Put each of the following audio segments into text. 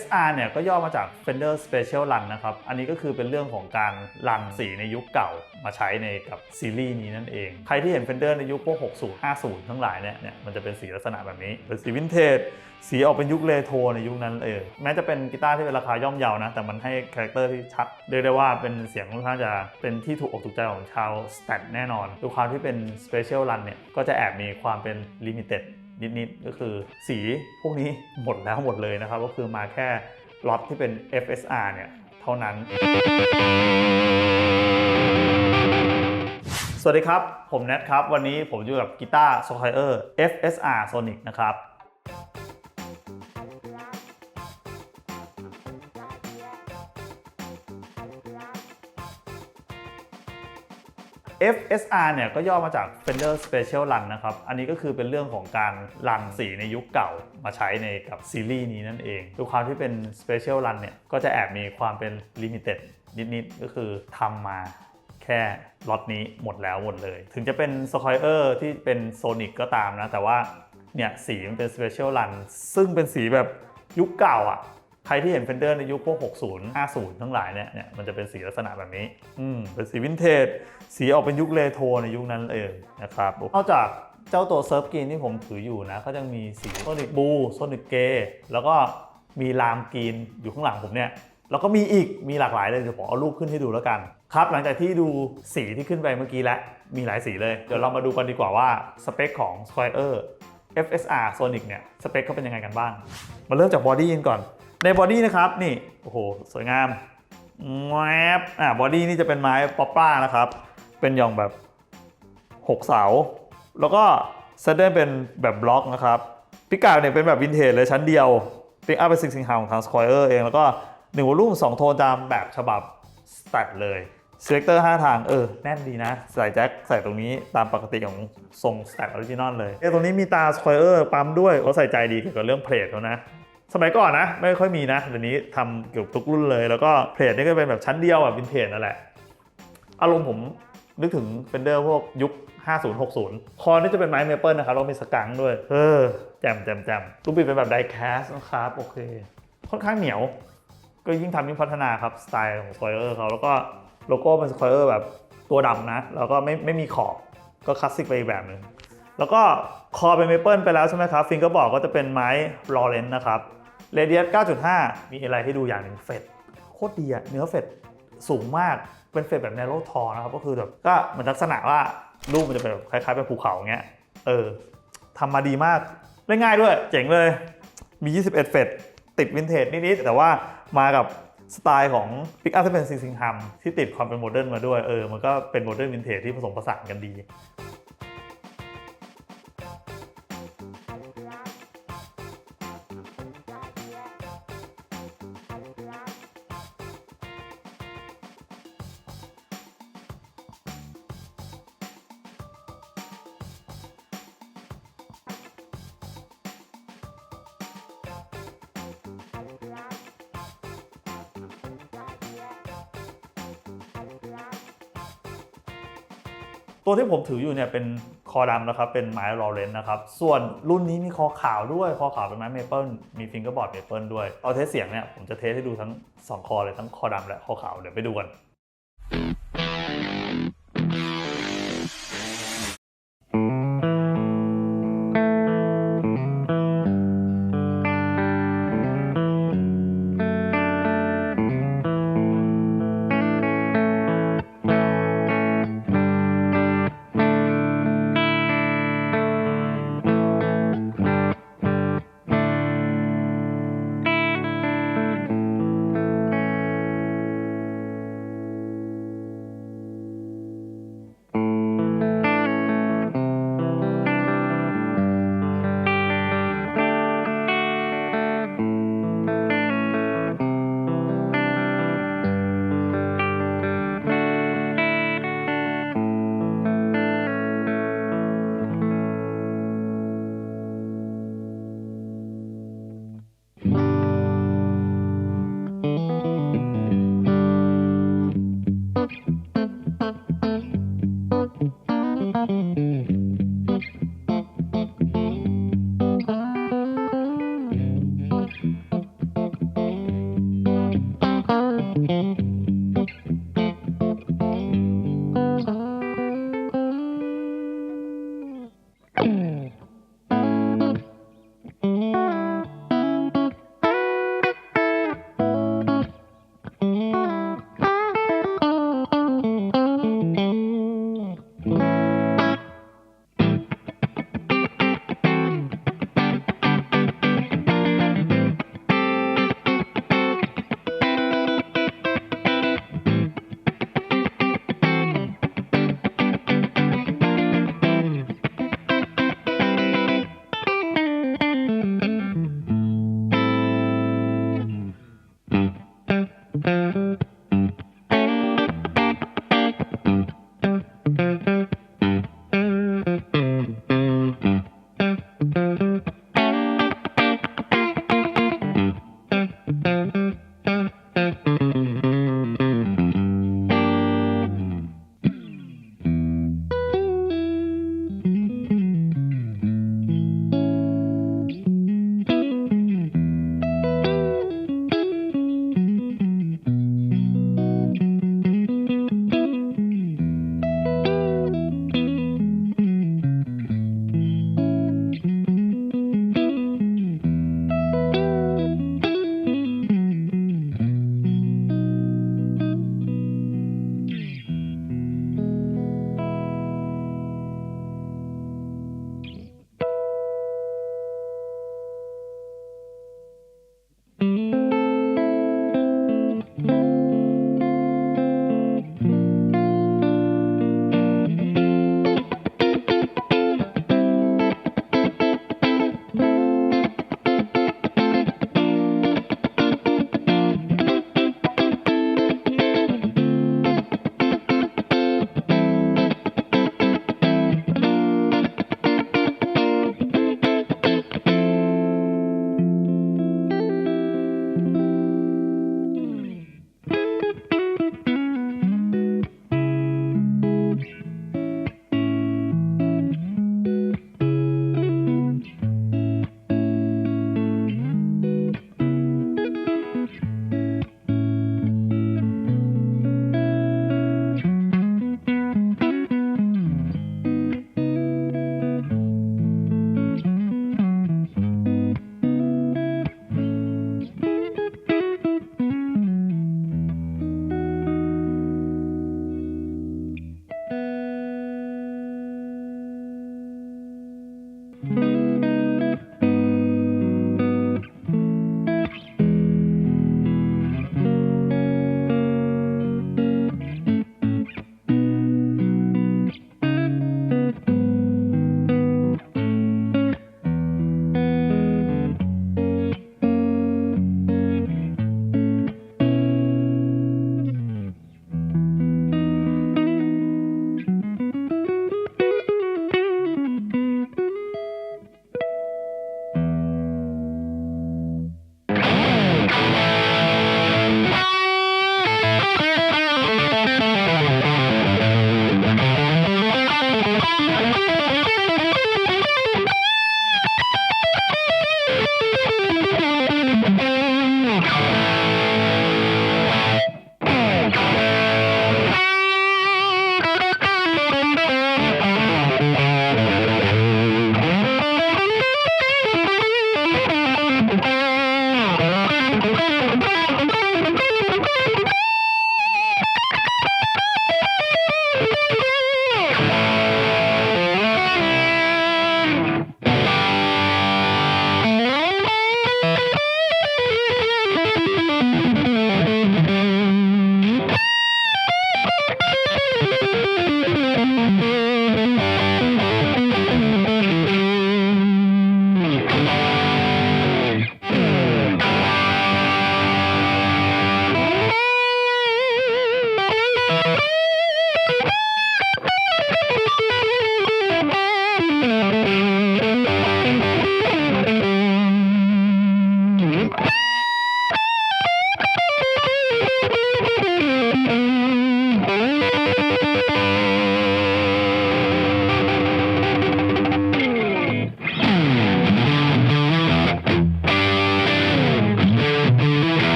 SR เนี่ยก็ย่อมาจาก Fender Special Run นะครับ อันนี้ก็คือเป็นเรื่องของการรันสีในยุคเก่ามาใช้ในกับซีรีส์นี้นั่นเอง ใครที่เห็น Fender ในยุคพวก 60 50 ทั้งหลายเนี่ยเนี่ยมันจะเป็นสีลักษณะแบบนี้ เป็นสีวินเทจ สีออกเป็นยุคเรโทรในยุคนั้นเออแม้จะเป็นกีตาร์ที่เป็นราคาย่อมเยานะ แต่มันให้คาแรคเตอร์ที่ชัดเรียกได้ว่าเป็นเสียงค่อนข้างจะเป็นที่ถูกอกถูกใจของชาวสแตทแน่นอนด้วยความที่เป็น Special Run เนี่ย ก็จะแอบมีความเป็น Limited นิดๆ ก็คือสีพวกนี้หมดแล้วหมดเลยนะครับ ก็คือมาแค่ล็อตที่เป็น FSR เนี่ย เท่านั้น สวัสดีครับ ผมแนทครับ วันนี้ผมอยู่กับกีตาร์ s q u i r FSR Sonic นะครับ FSR เนี่ยก็ย่อมาจาก Fender Special Run นะครับ อันนี้ก็คือเป็นเรื่องของการรันสีในยุคเก่ามาใช้ในกับซีรีส์นี้นั่นเองด้วยความที่เป็น Special Run เนี่ยก็จะแอบมีความเป็น Limited นิดๆ ก็คือทำมาแค่ล็อตนี้หมดแล้วหมดเลย ถึงจะเป็น s q u i r ที่เป็น Sonic ก็ตามนะ แต่ว่าเนี่ยสีมันเป็น Special Run ซึ่งเป็นสีแบบยุคเก่าอะ ใครที่เห็น Fender ในยุคพวก 60 50 ทั้งหลายเนี่ยเนี่ยมันจะเป็นสีลักษณะแบบนี้อืมเป็นสีวินเทจ สีออกเป็นยุคเรโทรในยุคนั้นเองนะครับนอกจากเจ้าตัวเซิร์ฟกรีนที่ผมถืออยู่นะ ก็ยังมีสีโซนิกบูโซนิกเกแล้วก็มีลามกรีนอยู่ข้างหลังผมเนี่ยแล้วก็มีอีกมีหลากหลายเลยเดี๋ยวผมเอารูปขึ้นให้ดูแล้วกันครับ หลังจากที่ดูสีที่ขึ้นไปเมื่อกี้แล้ว มีหลายสีเลย เดี๋ยวเรามาดูกันดีกว่าว่าสเปคของ Squire FSR Sonic เนี่ยสเปคเขาเป็นยังไงกันบ้าง มาเริ่มจากบอดี้กันก่อน ในบอดี้นะครับนี่โอ้โหสวยงามแวบอ่าบอดี้นี่จะเป็นไม้ป๊อปป้านะครับ เป็นย่องแบบ 6 เสา แล้วก็เซตเดิลเป็นแบบบล็อกนะครับพิกาเนี่ยเป็นแบบวินเทจเลยชั้นเดียวปิกอัพเป็นซิงซิงฮาของทาง Squire เอง แล้วก็1วอลลุ่ม2โทนตามแบบฉบับสแตทเลยเซเลคเตอร์5ทางเออ แน่นดีนะ ใส่แจ็คใส่ตรงนี้ตามปกติของทรงสแตทออริจินอลเลยเออตรงนี้มีตา Squire ปั๊มด้วยเขาใส่ใจดีเกี่ยวกับเรื่องเพลทเขานะ สมัยก่อนนะไม่ค่อยมีนะเดี๋ยวนี้ทำเกี่ยวกับทุกรุ่นเลย แล้วก็เพลทนี่ก็เป็นแบบชั้นเดียวอะวินเทจนั่นแหละ อารมณ์ผมนึกถึงเฟนเดอร์พวกยุค 50 60 คอนี่จะเป็นไม้เมเปิลนะครับแล้วมีสกังด้วย เออแจมแจมแจมรูปบิดเป็นแบบไดแคสนะครับโอเค ค่อนข้างเหนียว ก็ยิ่งทำยิ่งพัฒนาครับสไตล์ของสควอเออร์เขาแล้วก็โลโก้เป็นสควอเออร์แบบตัวดำนะ แล้วก็ไม่ไม่มีขอบก็คลาสสิกไปอีกแบบหนึ่งแล้วก็คอเป็นเมเปิลไปแล้วใช่ไหมครับ ฟิงก็บอกก็จะเป็นไม้ลอเรนนะครับ เรเดียส9.5 มีอะไรให้ดูอย่างหนึ่งเฟดโคตรดีอะเนื้อเฟดสูงมากเป็นเฟดแบบแนโรทอนะครับ ก็คือแบบก็เหมือนลักษณะว่ารูปมันจะเป็นแบบคล้ายๆเป็นภูเขาเงี้ยเออทำมาดีมากเล่นง่ายด้วย เจ๋งเลย มี 21 เฟดติดวินเทจนิดๆแต่ว่ามากับสไตล์ของปิกอัพที่เป็นซิงซิงฮัมที่ติดความเป็นโมเดิร์นมาด้วยเออมันก็เป็นโมเดิร์นวินเทจที่ผสมผสานกันดี ตัวที่ผมถืออยู่เนี่ยเป็นคอดำนะครับ เป็นไม้ลอเรนนะครับ ส่วนรุ่นนี้มีคอขาวด้วย คอขาวเป็นไม้เมเปิลมีฟิงเกอร์บอร์ดเมเปิลด้วย เอาเทสเสียงเนี่ยผมจะเทสให้ดูทั้ง 2 คอเลยทั้งคอดำและคอขาวเดี๋ยวไปดูกัน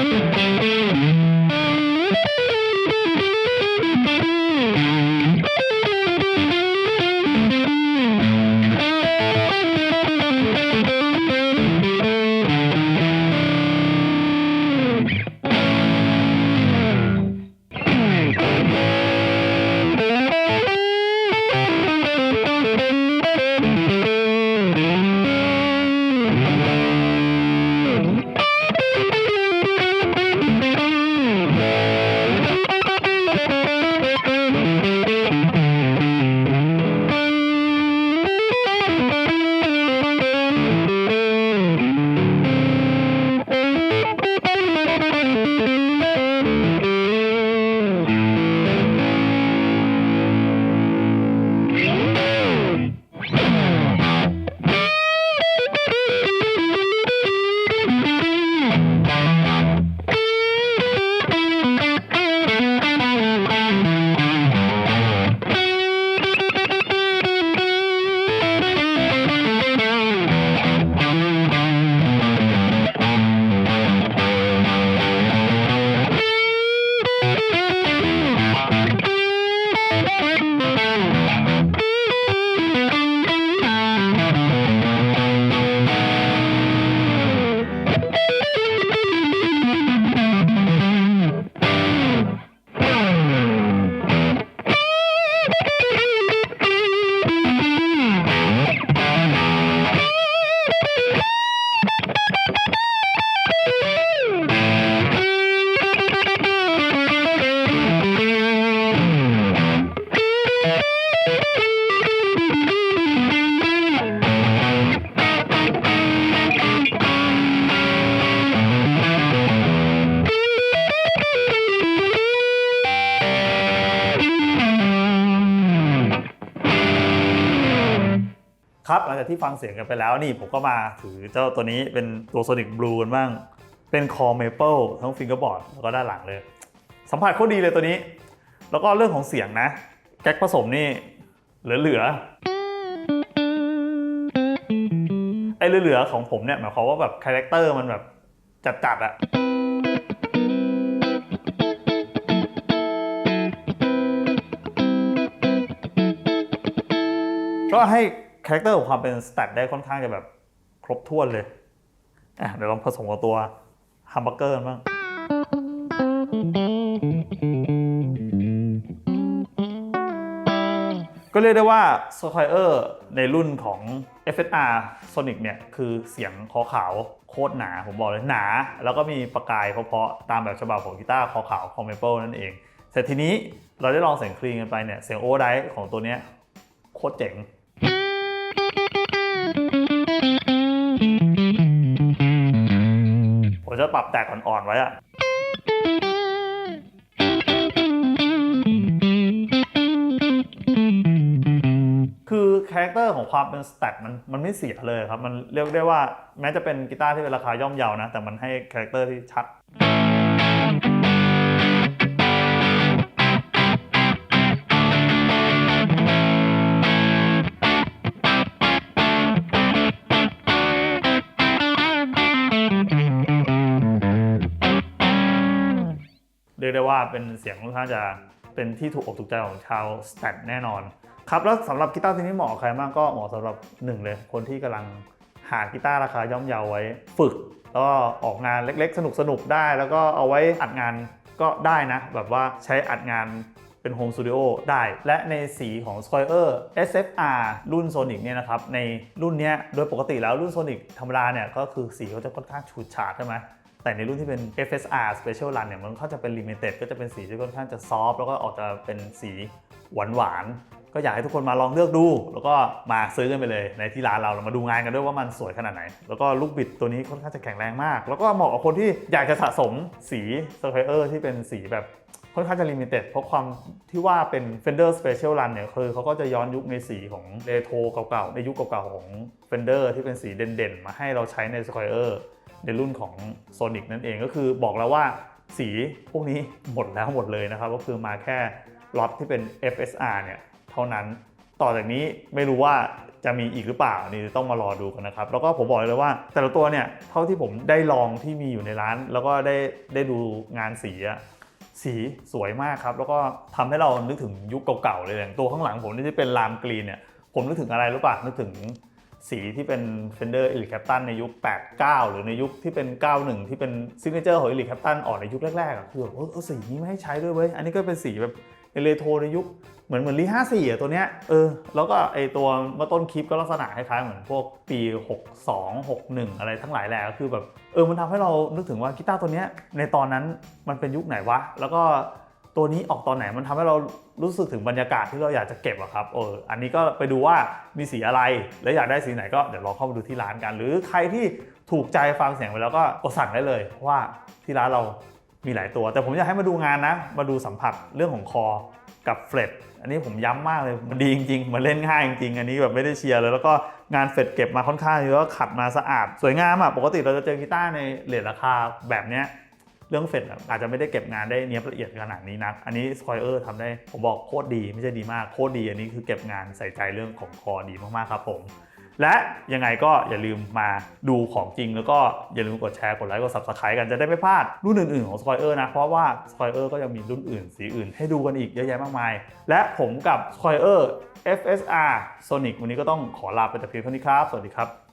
Thank you. จากที่ฟังเสียงกันไปแล้วนี่ผมก็มาถือเจ้าตัวนี้เป็นตัว Sonic Blue กันบ้าง เป็นคอ Maple ทั้งฟิงเกอร์บอร์ดแล้วก็ด้านหลังเลย สัมผัสโคตรดีเลยตัวนี้ แล้วก็เรื่องของเสียงนะ แก๊กผสมนี่เหลือๆไอ้เหลือๆของผมเนี่ยหมายความว่าแบบคาแรคเตอร์มันแบบจัดๆอะก็ให้าแรคเตอร์ของความเป็นสแตทได้ค่อนข้างจะแบบครบถ้วนเลยอะเดี๋ยวลองผสมกับตัวฮัมเบอร์เกอร์กันบ้างก็เรียกได้ว่า s q u i r e ในรุ่นของ FSR Sonic เนี่ย คือเสียงคอขาวโคตรหนา ผมบอกเลยหนา แล้วก็มีประกายเพาะๆตามแบบฉบับของกีตาร์คอขาวคอมเมเปิลนั่นเอง แต่ทีนี้เราได้ลองเสียงคลีนกันไปเนี่ย เสียงโอเวอร์ไดของตัวเนี้ยโคตรเจ๋ง ปรับแตกอ่อนๆไว้อะคือคาแรคเตอร์ของความเป็นสแตกมันมันไม่เสียเลยครับ มันเรียกได้ว่าแม้จะเป็นกีตาร์ที่เป็นราคาย่อมเยานะ แต่มันให้คาแรคเตอร์ที่ชัด ว่าเป็นเสียงค่อนข้างจะเป็นที่ถูกอกถูกใจของชาวสแตทแน่นอน ครับแล้วสำหรับกีตาร์ตัวนี้เหมาะใครบ้างก็เหมาะสำหรับหนึ่งเลย คนที่กำลังหากีตาร์ราคาย่อมเยาไว้ ฝึกแล้วก็ออกงานเล็กๆ สนุกๆได้ แล้วก็เอาไว้อัดงานก็ได้นะ แบบว่าใช้อัดงานเป็นโฮมสตูดิโอได้ และในสีของ Squire SFR รุ่น Sonic เนี่ยนะครับ ในรุ่นเนี้ยโดยปกติแล้วรุ่น Sonic ธรรมดาเนี่ยก็คือสีเขาจะค่อนข้างฉูดฉาดใช่ไหม แต่ในรุ่นที่เป็น FSR Special Run เนี่ยมันก็จะเป็น Limited ก็จะเป็นสีที่ค่อนข้างจะซอฟแล้วก็ออกจะเป็นสีหวานหวานๆก็อยากให้ทุกคนมาลองเลือกดู แล้วก็มาซื้อกันไปเลยในที่ร้านเราเรามาดูงานกันด้วยว่ามันสวยขนาดไหน แล้วก็ลูกบิดตัวนี้ค่อนข้างจะแข็งแรงมาก แล้วก็เหมาะกับคนที่อยากจะสะสมสีสควอร์ที่เป็นสีแบบค่อนข้างจะลิมิเต็ดเพราะความที่ว่าเป็น Fender Special Run เนี่ยคือเขาก็จะย้อนยุคในสีของเรโทรเก่าๆ ในยุคเก่าๆ ของ Fender ที่เป็นสีเด่นๆ มาให้เราใช้ใน Squire ในรุ่นของ Sonic นั่นเองก็คือบอกแล้วว่าสีพวกนี้หมดแล้วหมดเลยนะครับ ก็คือมาแค่ล็อตที่เป็น FSR เนี่ยเท่านั้นต่อจากนี้ไม่รู้ว่าจะมีอีกหรือเปล่านี่ต้องมารอดูกันนะครับ แล้วก็ผมบอกเลยว่า แต่ละตัวเนี่ยเท่าที่ผมได้ลองที่มีอยู่ในร้าน แล้วก็ได้ได้ดูงานสีอะสีสวยมากครับ แล้วก็ทำให้เรานึกถึงยุคเก่าๆเลยอย่างตัวข้างหลังผมนี่ที่เป็นลามกรีนเนี่ยผมนึกถึงอะไรรู้ป่ะนึกถึง สีที่เป็น Fender e l i c a p t a n ในยุค 89 หรือในยุคที่เป็น 91 ที่เป็นซิกเนเจอร์ของ e l i c a p t a n ออกในยุคแรกๆอะคือแบบเออสีนี้ไม่ให้ใช้ด้วยเว้ย อันนี้ก็เป็นสีแบบเรโทรในยุคเหมือนเหมือนรี54อะตัวเนี้ยเออแล้วก็ไอตัวเมื่อต้นคลิปก็ลักษณะคล้ายๆเหมือนพวกปี 62 61 อะไรทั้งหลายแหละก็คือแบบเออมันทำให้เรานึกถึงว่ากีตาร์ตัวเนี้ยในตอนนั้นมันเป็นยุคไหนวะ แล้วก็ ตัวนี้ออกตอนไหนมันทำให้เรารู้สึกถึงบรรยากาศที่เราอยากจะเก็บอะครับเอออันนี้ก็ไปดูว่ามีสีอะไร และอยากได้สีไหนก็เดี๋ยวลองเข้ามาดูที่ร้านกัน หรือใครที่ถูกใจฟังเสียงไปแล้วก็กดสั่งได้เลยว่าที่ร้านเรามีหลายตัว แต่ผมอยากให้มาดูงานนะ มาดูสัมผัสเรื่องของคอกับเฟลตอันนี้ผมย้ำมากเลยมันดีจริงๆ มันเล่นง่ายจริงๆ อันนี้แบบไม่ได้เชียร์เลยแล้วก็งานเฟลตเก็บมาค่อนข้างเยอะขัดมาสะอาด สวยงามอะปกติเราจะเจอกีตาร์ในเลทราคาแบบเนี้ย เรื่องเฟดอาจจะไม่ได้เก็บงานได้เนียละเอียดขนาดนี้นะอันนี้ Squire ทำได้ ผมบอกโคตรดีไม่ใช่ดีมากโคตรดี อันนี้คือเก็บงานใส่ใจเรื่องของคอดีมากๆครับผม และยังไงก็อย่าลืมมาดูของจริงแล้วก็อย่าลืมกดแชร์กดไลค์กด subscribe กันจะได้ไม่พลาดรุ่นอื่นๆของ Squire นะ เพราะว่า Squire ก็ยังมีรุ่นอื่นสีอื่น ให้ดูกันอีกเยอะแยะมากมาย และผมกับ Squire FSR Sonic วันนี้ก็ต้องขอลาไปแต่เพียงเท่านี้ครับ สวัสดีครับ